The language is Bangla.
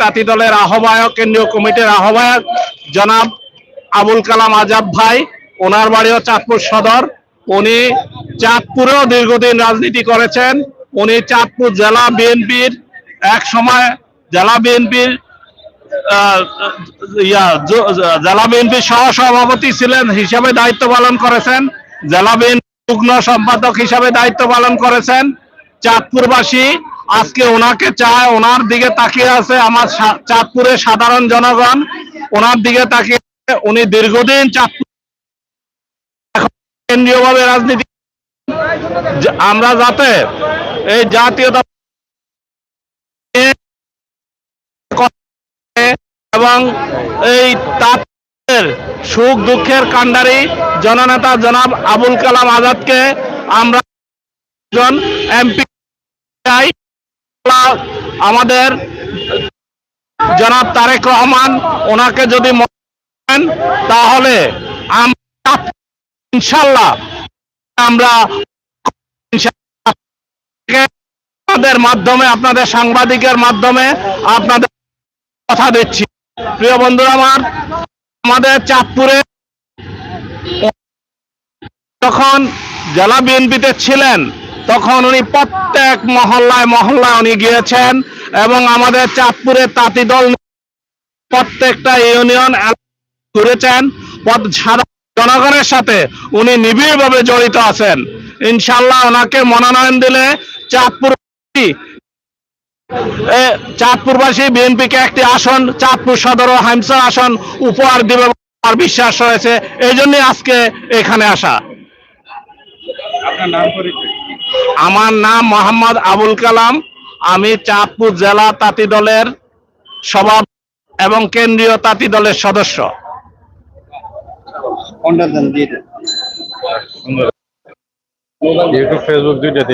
তাঁতি দলের আহ্বায়ক, কেন্দ্রীয় কমিটির আহ্বায়ক জনাব আবুল কালাম আজাদ ভাই, ওনার বাড়িও চাঁদপুর সদর। উনি চাঁদপুরেও দীর্ঘদিন রাজনীতি করেছেন। উনি চাঁদপুর জেলা বিএনপির এক সময় জেলা বিএনপির জেলা বিএনপির সহ সভাপতি ছিলেন হিসাবে দায়িত্ব পালন করেছেন। জেলা বিএনপি যুগ্ম সম্পাদক হিসাবে দায়িত্ব পালন করেছেন। চাঁদপুরবাসী আজকে ওনাকে চায়, ওনার দিকে তাকিয়ে আছে আমার চাঁদপুরের সাধারণ জনগণ। ওনার দিকে তাকিয়ে উনি দীর্ঘদিন চাঁদপুর কেন্দ্রীয়ভাবে রাজনীতি আমরা যাতে এই জাতীয়তা এবং এই তাদের সুখ দুঃখের কাণ্ডারি জননেতা জনাব আবুল কালাম আজাদকে আমরা এমপি চাই। আমাদের জনাব তারেক রহমান, ওনাকে যদি মনে তাহলে ইনশাল্লাহ আমরা আপনাদের মাধ্যমে, আপনাদের সাংবাদিকের মাধ্যমে আপনাদের কথা দিচ্ছি। প্রিয় বন্ধুরা আমার, আমাদের চাঁদপুরে যখন জেলা বিএনপিতে ছিলেন তখন উনি প্রত্যেক মহল্লায় মহল্লায় উনি গিয়েছেন এবং আমাদের চাঁদপুরের তাঁতি দল প্রত্যেকটা ইউনিয়ন ঘুরেছেন। জনগণের সাথে উনি নিবিড়ভাবে জড়িত আছেন। ইনশাল্লাহ ওনাকে মনোনয়ন দিলে চাঁদপুর চাঁদপুরবাসী বিএনপিকে একটি আসন, চাঁদপুর সদর ও হাইমসা আসন উপহার দিবে আমার বিশ্বাস রয়েছে। এই আজকে এখানে আসা। আপনার নাম পরিচয়? আমার নাম মোহাম্মদ আবুল কালাম। আমি চাঁদপুর জেলা তাঁতি দলের সভা এবং কেন্দ্রীয় তাঁতি দলের সদস্য। YouTube Facebook দুইটাতেই।